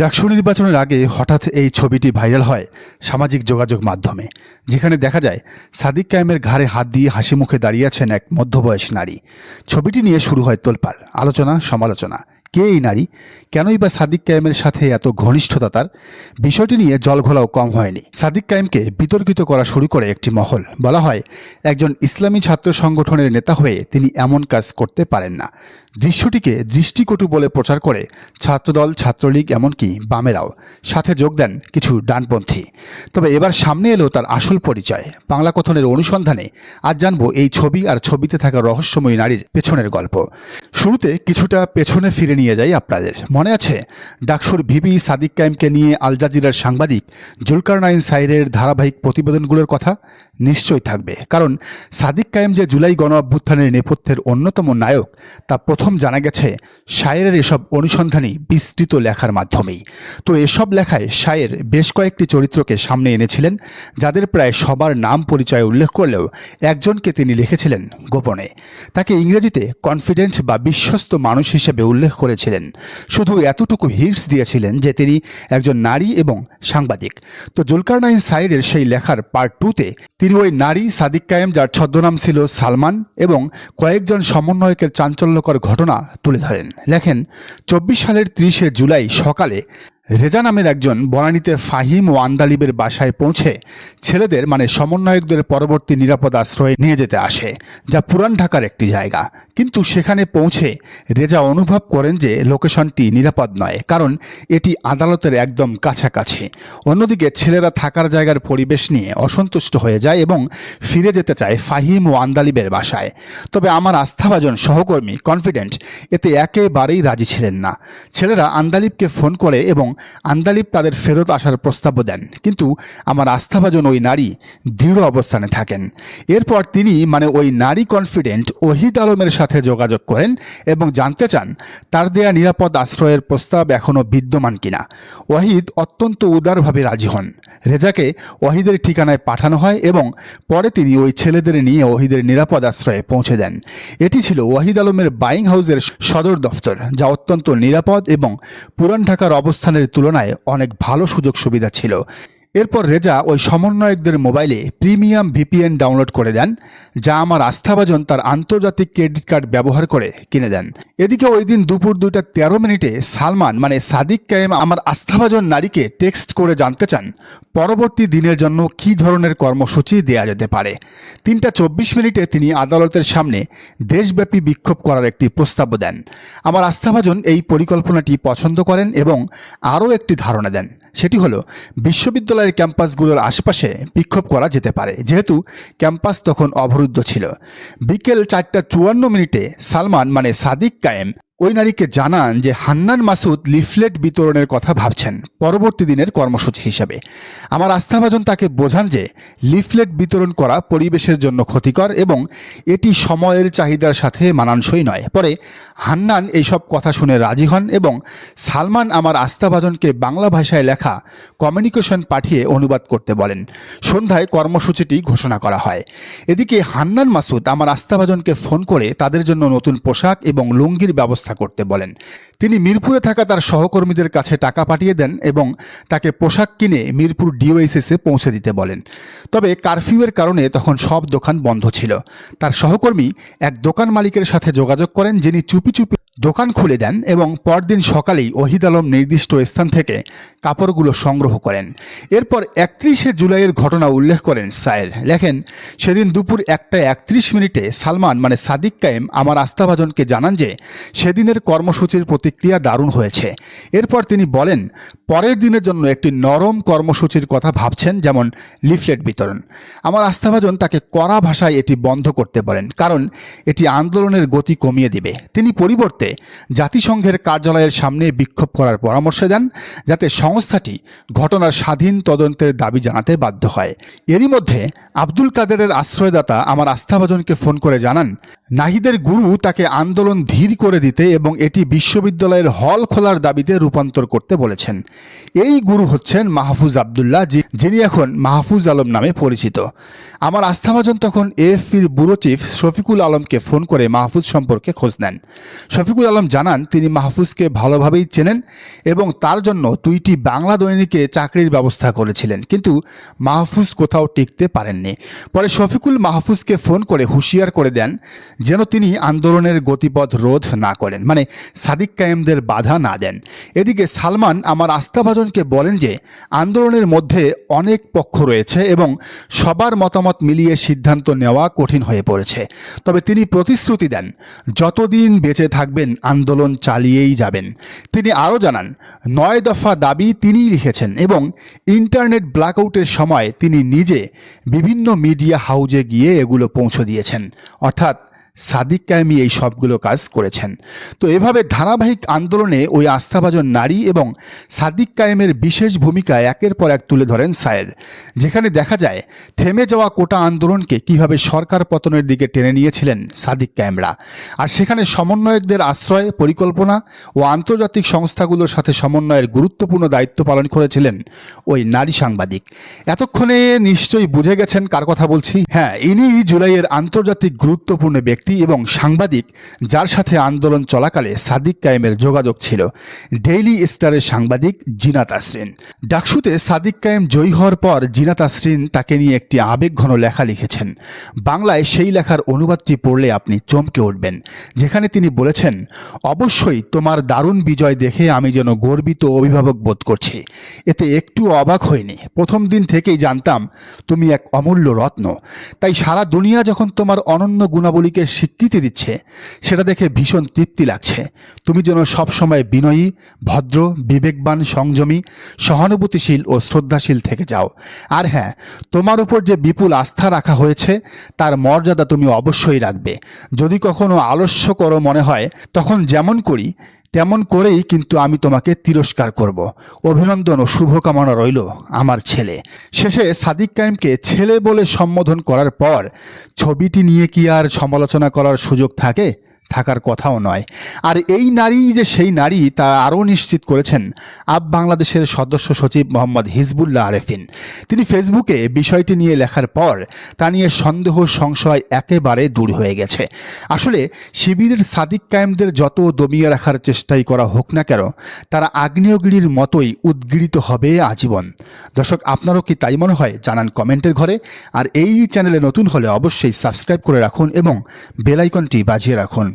ডাকসু নির্বাচনের আগে হঠাৎ এই ছবিটি ভাইরাল হয় সামাজিক যোগাযোগ মাধ্যমে, যেখানে দেখা যায় সাদিক কায়েমের ঘাড়ে হাত দিয়ে হাসি মুখে দাঁড়িয়ে আছেন এক মধ্যবয়সী নারী। ছবিটি নিয়ে শুরু হয় তোলপাড়, আলোচনা, সমালোচনা। কে এই নারী? কেনই বা সাদিক কায়েমের সাথে এত ঘনিষ্ঠতা তার? বিষয়টি নিয়ে জলঘোলাও কম হয়নি। সাদিক কায়েমকে বিতর্কিত করা শুরু করে একটি মহল। বলা হয়, একজন ইসলামী ছাত্র সংগঠনের নেতা হয়ে তিনি এমন কাজ করতে পারেন না। দৃশ্যটিকে দৃষ্টিকটু বলে প্রচার করে ছাত্রদল, ছাত্রলীগ, এমনকি বামেরাও। সাথে যোগ দেন কিছু ডানপন্থী। তবে এবার সামনে এলো তার আসল পরিচয়। বাংলা কথনের অনুসন্ধানে আজ জানব এই ছবি আর ছবিতে থাকা রহস্যময়ী নারীর পেছনের গল্প। শুরুতে কিছুটা পেছনে ফিরে নিয়ে যাই আপনাদের। মনে আছে, ডাকসুর ভিপি সাদিক কায়েমকে নিয়ে আল জাজিরার সাংবাদিক জুলকারনাইন সাইরের ধারাবাহিক প্রতিবেদনগুলোর কথা নিশ্চয়ই থাকবে। কারণ সাদিক কায়েম যে জুলাই গণ অভ্যুত্থানের নেপথ্যের অন্যতম নায়ক, তা প্রথম জানা গেছে, শায়েরের এসব অনুসন্ধানী বিস্তৃত লেখার মাধ্যমেই। তো এসব লেখায় শায়ের বেশ কয়েকটি চরিত্রকে সামনে এনেছিলেন, যাদের প্রায় সবার নাম পরিচয় উল্লেখ করলেও একজনকে তিনি লিখেছিলেন গোপনে। তাকে ইংরেজিতে কনফিডেন্ট বা বিশ্বস্ত মানুষ হিসেবে উল্লেখ করেছিলেন। শুধু এতটুকু হিটস দিয়েছিলেন যে তিনি একজন নারী এবং সাংবাদিক। তো জুলকারনাইন সাইডের সেই লেখার পার্ট টুতে তিনি ওই নারী সাদিক কায়েম, যার ছদ্মনাম ছিল সালমান এবং কয়েকজন সমন্বয়কের চাঞ্চল্যকর ঘটনা তুলে ধরেন। লেখেন চব্বিশ সালের ত্রিশে জুলাই সকালে রেজা নামের একজন বনানীতে ফাহিম ও আন্দালিবের বাসায় পৌঁছে ছেলেদের মানে সমন্বয়কদের পরবর্তী নিরাপদ আশ্রয়ে নিয়ে যেতে আসে, যা পুরান ঢাকার একটি জায়গা। কিন্তু সেখানে পৌঁছে রেজা অনুভব করেন যে লোকেশনটি নিরাপদ নয়, কারণ এটি আদালতের একদম কাছাকাছি। অন্যদিকে ছেলেরা থাকার জায়গার পরিবেশ নিয়ে অসন্তুষ্ট হয়ে যায় এবং ফিরে যেতে চায় ফাহিম ও আন্দালিবের বাসায়। তবে আমার আস্থাভাজন সহকর্মী কনফিডেন্ট এতে একেবারেই রাজি ছিলেন না। ছেলেরা আন্দালিবকে ফোন করে এবং আন্দালিব তাদের ফেরত আসার প্রস্তাবও দেন। কিন্তু আমার আস্থাভাজন ওই নারী দৃঢ় অবস্থানে থাকেন। এরপর তিনি মানে ওই নারী কনফিডেন্ট ওহিদ আলমের সাথে যোগাযোগ করেন এবং জানতে চান তার দেয়া নিরাপদ আশ্রয়ের প্রস্তাব এখনও বিদ্যমান কিনা। ওয়াহিদ অত্যন্ত উদারভাবে রাজি হন। রেজাকে ওয়াহিদের ঠিকানায় পাঠানো হয় এবং পরে তিনি ওই ছেলেদের নিয়ে ওহিদের নিরাপদ আশ্রয়ে পৌঁছে দেন। এটি ছিল ওয়াহিদ আলমের বাইং হাউসের সদর দফতর, যা অত্যন্ত নিরাপদ এবং পুরান ঢাকার অবস্থানের তুলনায় অনেক ভালো সুযোগ সুবিধা ছিল। এরপর রেজা ওই সমন্বয়কদের মোবাইলে প্রিমিয়াম ভিপিএন ডাউনলোড করে দেন, যা আমার আস্থাভাজন তার আন্তর্জাতিক ক্রেডিট কার্ড ব্যবহার করে কিনে দেন। এদিকে ওই দিন দুপুর দুইটা তেরো মিনিটে সালমান মানে সাদিক কায়েম, আমার আস্থাভাজন নারীকে টেক্সট করে জানতে চান, পরবর্তী দিনের জন্য কী ধরনের কর্মসূচি দেয়া যেতে পারে। তিনটা চব্বিশ মিনিটে তিনি আদালতের সামনে দেশব্যাপী বিক্ষোভ করার একটি প্রস্তাব দেন। আমার আস্থাভাজন এই পরিকল্পনাটি পছন্দ করেন এবং আরও একটি ধারণা দেন। সেটি হলো, বিশ্ববিদ্যালয়ের ক্যাম্পাসগুলোর আশপাশে বিক্ষোভ করা যেতে পারে। যেহেতু ক্যাম্পাস তখন অবরুদ্ধ ছিল। বিকেল চারটা চুয়ান্ন মিনিটে সালমান মানে সাদিক কায়েম ওই নারীকে জানান যে হান্নান মাসুদ লিফলেট বিতরণের কথা ভাবছেন, পরবর্তী দিনের কর্মসূচি হিসাবে। আমার আস্থাভাজন তাকে বোঝান যে লিফলেট বিতরণ করা পরিবেশের জন্য ক্ষতিকর এবং এটি সময়ের চাহিদার সাথে মানানসই নয়। পরে হান্নান এইসব কথা শুনে রাজি হন এবং সালমান আমার আস্থাভাজনকে বাংলা ভাষায় লেখা কমিউনিকেশন পাঠিয়ে অনুবাদ করতে বলেন। সন্ধ্যায় কর্মসূচিটি ঘোষণা করা হয়। এদিকে হান্নান মাসুদ আমার আস্থাভাজনকে ফোন করে তাদের জন্য নতুন পোশাক এবং লুঙ্গির ব্যবস্থা করতে বলেন। তিনি মিরপুরে থাকা তার সহকর্মীদের কাছে টাকা পাঠিয়ে দেন এবং তাকে পোশাক কিনে মিরপুর ডিওএসএসে পৌঁছে দিতে বলেন। তবে কারফিউয়ের কারণে তখন সব দোকান বন্ধ ছিল। তার সহকর্মী এক দোকান মালিকের সাথে যোগাযোগ করেন, যিনি চুপি চুপি দোকান খুলে দেন এবং পরদিন সকালেই ওহিদ আলম নির্দিষ্ট স্থান থেকে কাপড়গুলো সংগ্রহ করেন। এরপর একত্রিশে জুলাইয়ের ঘটনা উল্লেখ করেন সায়ের লেখেন, সেদিন দুপুর একটা একত্রিশ মিনিটে সালমান মানে সাদিক কায়েম আমার আস্থাভাজনকে জানান যে সেদিনের কর্মসূচির প্রতিক্রিয়া দারুণ হয়েছে। এরপর তিনি বলেন, পরের দিনের জন্য একটি নরম কর্মসূচির কথা ভাবছেন যেমন লিফলেট বিতরণ। আমার আস্থাভাজন তাকে কড়া ভাষায় এটি বন্ধ করতে বলেন, কারণ এটি আন্দোলনের গতি কমিয়ে দিবে। তিনি পরিবর্তে জাতিসংঘের কার্যালয়ের সামনে বিক্ষোভ করার পরামর্শ দেন, যাতে সংস্থাটি ঘটনার স্বাধীন তদন্তের দাবি জানাতে বাধ্য হয়। এরই মধ্যে আব্দুল কাদেরের আশ্রয়দাতা আমার আস্থাভাজনকে ফোন করে জানান, নাহিদের গুরু তাকে আন্দোলন ধীর করে দিতে এবং এটি বিশ্ববিদ্যালয়ের হল খোলার দাবিতে রূপান্তর করতে বলেছেন। এই গুরু হচ্ছেন মাহফুজ আবদুল্লাহ যিনি এখন মাহফুজ আলম নামে পরিচিত। আমার আস্থাভাজন তখন এএফপির ব্যুরো চিফ শফিকুল আলমকে ফোন করে মাহফুজ সম্পর্কে খোঁজ নেন। শফিকুল শফিকুল আলম জানান, তিনি মাহফুজকে ভালোভাবেই চেনেন এবং তার জন্য দুইটি বাংলা দৈনিকে চাকরির ব্যবস্থা করেছিলেন। কিন্তু মাহফুজ কোথাও টিকতে পারেননি। পরে শফিকুল মাহফুজকে ফোন করে হুঁশিয়ার করে দেন যেন তিনি আন্দোলনের গতিপথ রোধ না করেন মানে সাদিক কায়েমদের বাধা না দেন। এদিকে সালমান আমার আস্থাভাজনকে বলেন যে, আন্দোলনের মধ্যে অনেক পক্ষ রয়েছে এবং সবার মতামত মিলিয়ে সিদ্ধান্ত নেওয়া কঠিন হয়ে পড়েছে। তবে তিনি প্রতিশ্রুতি দেন, যতদিন বেঁচে থাকবেন আন্দোলন চালিয়েই যাবেন। তিনি আরও জানান, নয় দফা দাবি তিনিই লিখেছেন এবং ইন্টারনেট ব্ল্যাকআউটের সময় তিনি নিজে বিভিন্ন মিডিয়া হাউজে গিয়ে এগুলো পৌঁছে দিয়েছেন। অর্থাৎ সাদিক কায়েমি এই সবগুলো কাজ করেছেন। তো এভাবে ধারাবাহিক আন্দোলনে ওই আস্থাভাজন নারী এবং সাদিক কায়েমের বিশেষ ভূমিকা একের পর এক তুলে ধরেন সায়ের। যেখানে দেখা যায়, থেমে যাওয়া কোটা আন্দোলনকে কীভাবে সরকার পতনের দিকে টেনে নিয়েছিলেন সাদিক কায়েমরা। আর সেখানে সমন্বয়কদের আশ্রয়, পরিকল্পনা ও আন্তর্জাতিক সংস্থাগুলোর সাথে সমন্বয়ের গুরুত্বপূর্ণ দায়িত্ব পালন করেছিলেন ওই নারী সাংবাদিক। এতক্ষণে নিশ্চয়ই বুঝে গেছেন কার কথা বলছি? হ্যাঁ ইনি জুলাইয়ের আন্তর্জাতিক গুরুত্বপূর্ণ ব্যক্তি এবং সাংবাদিক যার সাথে আন্দোলন চলাকালে সাদিক কায়েমের যোগাযোগ ছিল। ডেইলি স্টারের সাংবাদিক জিনাত আসরিন ডাকসুতে সাদিক কায়েম জয়ী হওয়ার পর জিনাত আসরিন তাকে নিয়ে একটি আবেগঘন লেখা লিখেছেন। বাংলায় সেই লেখার অনুবাদটি পড়লে আপনি চমকে উঠবেন। যেখানে তিনি বলেছেন, অবশ্যই তোমার দারুণ বিজয় দেখে আমি যেন গর্বিত অভিভাবক বোধ করছি। এতে একটু অবাক হয়নি প্রথম দিন থেকেই জানতাম, তুমি এক অমূল্য রত্ন। তাই সারা দুনিয়া যখন তোমার অনন্য গুণাবলীকে স্বীকৃতি দিচ্ছে, সেটা দেখে ভীষণ তৃপ্তি লাগছে। তুমি যেন সবসময় বিনয়ী, ভদ্র, বিবেকবান, সংযমী, সহানুভূতিশীল ও শ্রদ্ধাশীল থেকে যাও। আর হ্যাঁ তোমার উপর যে বিপুল আস্থা রাখা হয়েছে, তার মর্যাদা তুমি অবশ্যই রাখবে। যদি কখনো আলস্য করো মনে হয়, তখন যেমন করি তেমন করেই কিন্তু আমি তোমাকে তিরস্কার করব। অভিনন্দন ও শুভকামনা রইল আমার ছেলে। শেষে সাদিক কায়েমকে ছেলে বলে সম্বোধন করার পর ছবিটি নিয়ে কি আর সমালোচনা করার সুযোগ থাকে? থাকার কথাও নয়। আর এই নারী যে সেই নারী, তা আরও নিশ্চিত করেছেন আপ বাংলাদেশের সদস্য সচিব মোহাম্মদ হিজবুল্লাহ আরেফিন। তিনি ফেসবুকে বিষয়টি নিয়ে লেখার পর, তা নিয়ে সন্দেহ সংশয় একেবারে দূর হয়ে গেছে। আসলে শিবিরের সাদিক কায়েমদের যত দমিয়ে রাখার চেষ্টাই করা হোক না কেন, তারা আগ্নেয়গিরির মতোই উদ্গীরিত হবে আজীবন। দর্শক, আপনারও কি তাই মনে হয়? জানান কমেন্টের ঘরে। আর এই চ্যানেলে নতুন হলে অবশ্যই সাবস্ক্রাইব করে রাখুন এবং বেলাইকনটি বাজিয়ে রাখুন।